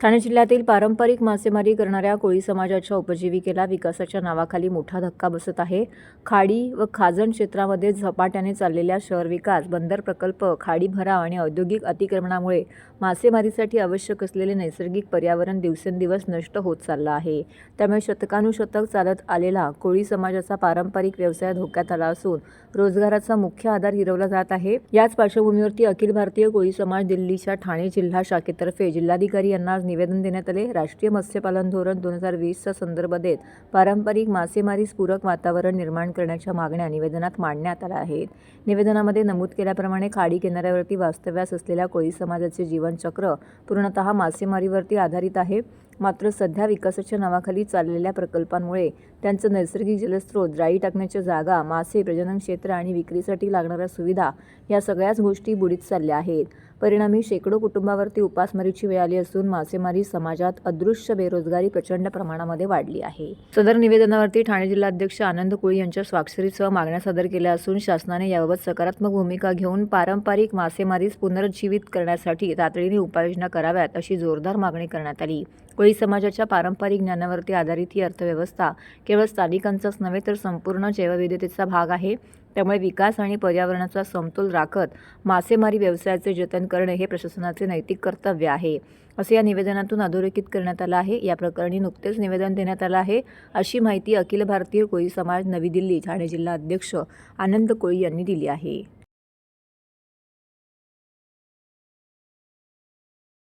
ठाणे जिल्ह्यातील पारंपरिक मासेमारी करणाऱ्या कोळी समाजाच्या उपजीविकेला विकासाच्या नावाखाली मोठा धक्का बसत आहे. खाडी व खाजण क्षेत्रामध्ये झपाट्याने चाललेल्या शहर विकास बंदर प्रकल्प खाडी भराव आणि औद्योगिक अतिक्रमणामुळे मासेमारीसाठी आवश्यक असलेले नैसर्गिक पर्यावरण दिवसेंदिवस नष्ट होत चाललं आहे. त्यामुळे शतकानुशतक चालत आलेला कोळी समाजाचा पारंपरिक व्यवसाय धोक्यात आला असून रोजगाराचा मुख्य आधार हिरवला जात आहे. याच पार्श्वभूमीवरती अखिल भारतीय कोळी समाज दिल्लीच्या ठाणे जिल्हा शाखेतर्फे जिल्हाधिकारी यांना निवेदन देण्यात आले. राष्ट्रीय मत्स्यपालन धोरण दोन हजार वीसचा संदर्भ देत पारंपरिक मासेमारीस पूरक वातावरण निर्माण करण्याच्या मागण्या निवेदनात मांडण्यात आल्या आहेत. निवेदनामध्ये नमूद केल्याप्रमाणे खाडी किनाऱ्यावरती वास्तव्यास असलेल्या कोळी समाजाचे जीवनचक्र पूर्णतः मासेमारीवरती आधारित आहे. मात्र सध्या विकासाच्या नावाखाली चाललेल्या प्रकल्पांमुळे त्यांचं नैसर्गिक जलस्रोत जाळी टाकण्याच्या जागा मासे प्रजनन क्षेत्र आणि विक्रीसाठी लागणाऱ्या सुविधा या सगळ्याच गोष्टी बुडीत चालल्या आहेत. परिणामी शेकडो कुटुंबावरती उपासमारीची वेळ आली असून मासेमारी समाजात अदृश्य बेरोजगारी प्रचंड प्रमाणामध्ये वाढली आहे. सदर निवेदनावरती ठाणे जिल्हाध्यक्ष आनंद कुळी यांच्या स्वाक्षरीसह मागण्या सादर केल्या असून शासनाने याबाबत सकारात्मक भूमिका घेऊन पारंपरिक मासेमारीस पुनरुज्जीवित करण्यासाठी तातडीने उपाययोजना कराव्यात अशी जोरदार मागणी करण्यात आली. कोळी समाजाच्या पारंपरिक ज्ञानावरती आधारित ही अर्थव्यवस्था केवळ स्थानिकांचाच नव्हे तर संपूर्ण जैवविविधतेचा भाग आहे. त्यामुळे विकास आणि पर्यावरणाचा समतोल राखत मासेमारी व्यवसायाचे जतन करणे हे प्रशासनाचे नैतिक कर्तव्य आहे. असे या निवेदनातून अधोरेखित करण्यात आलं आहे. या प्रकरणी नुकतेच निवेदन देण्यात आलं आहे. अशी माहिती अखिल भारतीय कोळी समाज नवी दिल्ली ठाणे जिल्हा अध्यक्ष आनंद कोळी यांनी दिली आहे.